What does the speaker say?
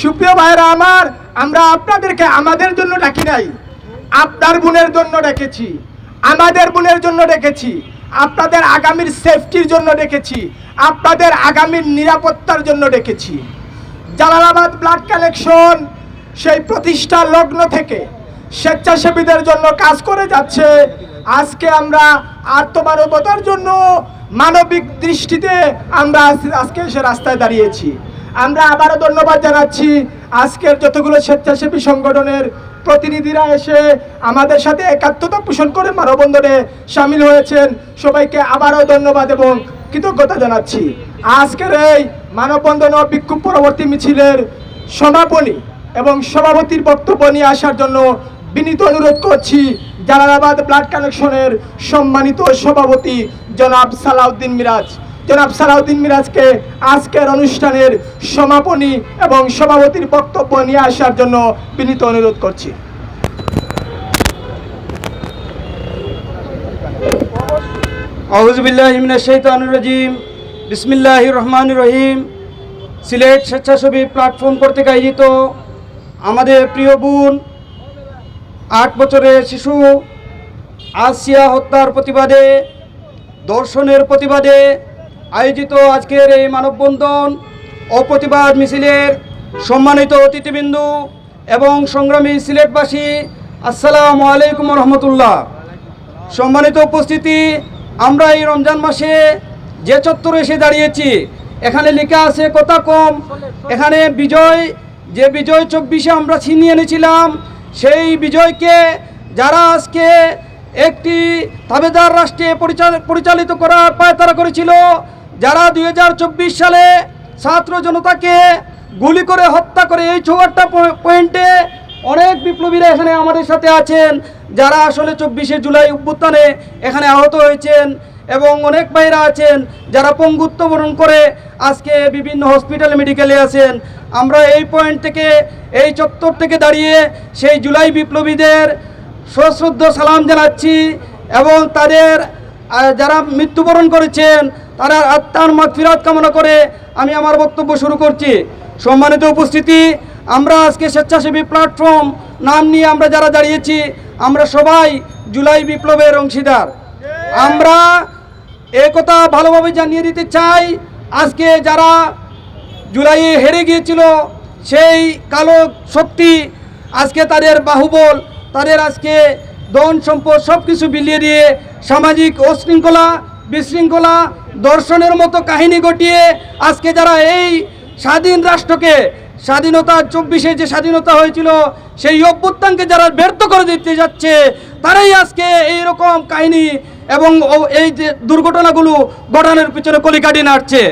সুপ্রিয় ভাইরা আমার, আমরা আপনাদেরকে আমাদের জন্য ডাকি নাই। আপনার বোনের জন্য ডেকেছি। আমাদের বোনের জন্য ডেকেছি। আপনাদের আগামীর সেফটির জন্য ডেকেছি। আপনাদের আগামীর নিরাপত্তার জন্য ডেকেছি। জালালাবাদ ব্লাড কালেকশন সেই প্রতিষ্ঠার লগ্ন থেকে স্বেচ্ছাসেবীদের জন্য কাজ করে যাচ্ছে। আজকে আমরা আত্মমানবতার জন্য মানবিক দৃষ্টিতে আমরা আজকে এসে রাস্তায় দাঁড়িয়েছি। আমরা আবারও ধন্যবাদ জানাচ্ছি আজকের যতগুলো স্বেচ্ছাসেবী সংগঠনের প্রতিনিধিরা এসে আমাদের সাথে একাত্মতা পোষণ করে মানববন্ধনে সামিল হয়েছেন। সবাইকে আবারও ধন্যবাদ এবং কৃতজ্ঞতা জানাচ্ছি। আজকের এই মানববন্ধন ও বিক্ষোভ পরবর্তী মিছিলের সমাপনী এবং সভাপতির বক্তব্য নিয়ে আসার জন্য বিনীত অনুরোধ করছি জালালাবাদ ব্লাড কানেকশনের সম্মানিত সভাপতি জনাব সালাউদ্দিন মিরাজ। জনাব সালাউদ্দিন মিরাজকে আজকের অনুষ্ঠানের সমাপনী এবং সভাপতির বক্তব্য নিয়ে আসার জন্য বিনীত অনুরোধ করছি। বিসমিল্লাহ রহমান রহিম। সিলেট স্বেচ্ছাসেবী প্ল্যাটফর্ম কর্তৃক আয়োজিত আমাদের প্রিয় বোন, আট বছরের শিশু, আসিয়া হত্যার প্রতিবাদে, দর্শনের প্রতিবাদে আয়োজিত আজকের এই মানববন্ধন ও প্রতিবাদ মিছিলের সম্মানিত অতিথিবৃন্দু এবং সংগ্রামী সিলেটবাসী, আসসালামু আলাইকুম রহমতুল্লাহ। সম্মানিত উপস্থিতি, আমরা এই রমজান মাসে যে চত্বরে এসে দাঁড়িয়েছি, এখানে লেখা আছে কথা কম। এখানে বিজয়, যে বিজয় চব্বিশে আমরা ছিনিয়ে এনেছিলাম, সেই বিজয়কে যারা আজকে একটি তাবেদার রাষ্ট্রে পরিচাল- পরিচালিত করার পায়তারা করেছিল, যারা দু হাজার চব্বিশ সালে ছাত্র জনতাকে গুলি করে হত্যা করে। এই চৌহাট্টা পয়ে- পয়েন্টে অনেক বিপ্লবীরা এখানে আমাদের সাথে আছেন, যারা আসলে চব্বিশে জুলাই অভ্যুত্থানে এখানে আহত হয়েছেন, এবং অনেক ভাইরা আছেন, যারা পঙ্গুত্ব বরণ করে আজকে বিভিন্ন হসপিটাল মেডিকেলে আছেন। আমরা এই পয়েন্ট থেকে, এই চত্বর থেকে দাঁড়িয়ে সেই জুলাই বিপ্লবীদের সশ্রদ্ধ সালাম জানাচ্ছি এবং তাদের যারা মৃত্যুবরণ করেছেন, তারা আত্মার মত মাগফিরাত কামনা করে আমি আমার বক্তব্য শুরু করছি। সম্মানিত উপস্থিতি, আমরা আজকে স্বেচ্ছাসেবী প্ল্যাটফর্ম নাম নিয়ে আমরা যারা দাঁড়িয়েছি, আমরা সবাই জুলাই বিপ্লবের অংশীদার। আমরা কথা ভালোভাবে জানিয়ে দিতে চাই, আজকে যারা জুলাইয়ে হেরে গিয়েছিল, সেই কালো শক্তি আজকে তাদের বাহুবল তাদের আজকে ধন সম্পদ সব কিছু বিলিয়ে দিয়ে সামাজিক অশৃঙ্খলা, বিশৃঙ্খলা, দর্শনের মতো কাহিনী ঘটিয়ে আজকে যারা এই স্বাধীন রাষ্ট্রকে স্বাধীনতা চব্বিশে যে স্বাধীনতা হয়েছিল, সেই অভ্যুত্থানকে যারা ব্যর্থ করে দিতে যাচ্ছে, তারাই আজকে এই রকম কাহিনী এবং এই যে দুর্ঘটনাগুলো ঘটানোর পিছনে কলিকাটি নাড়ছে।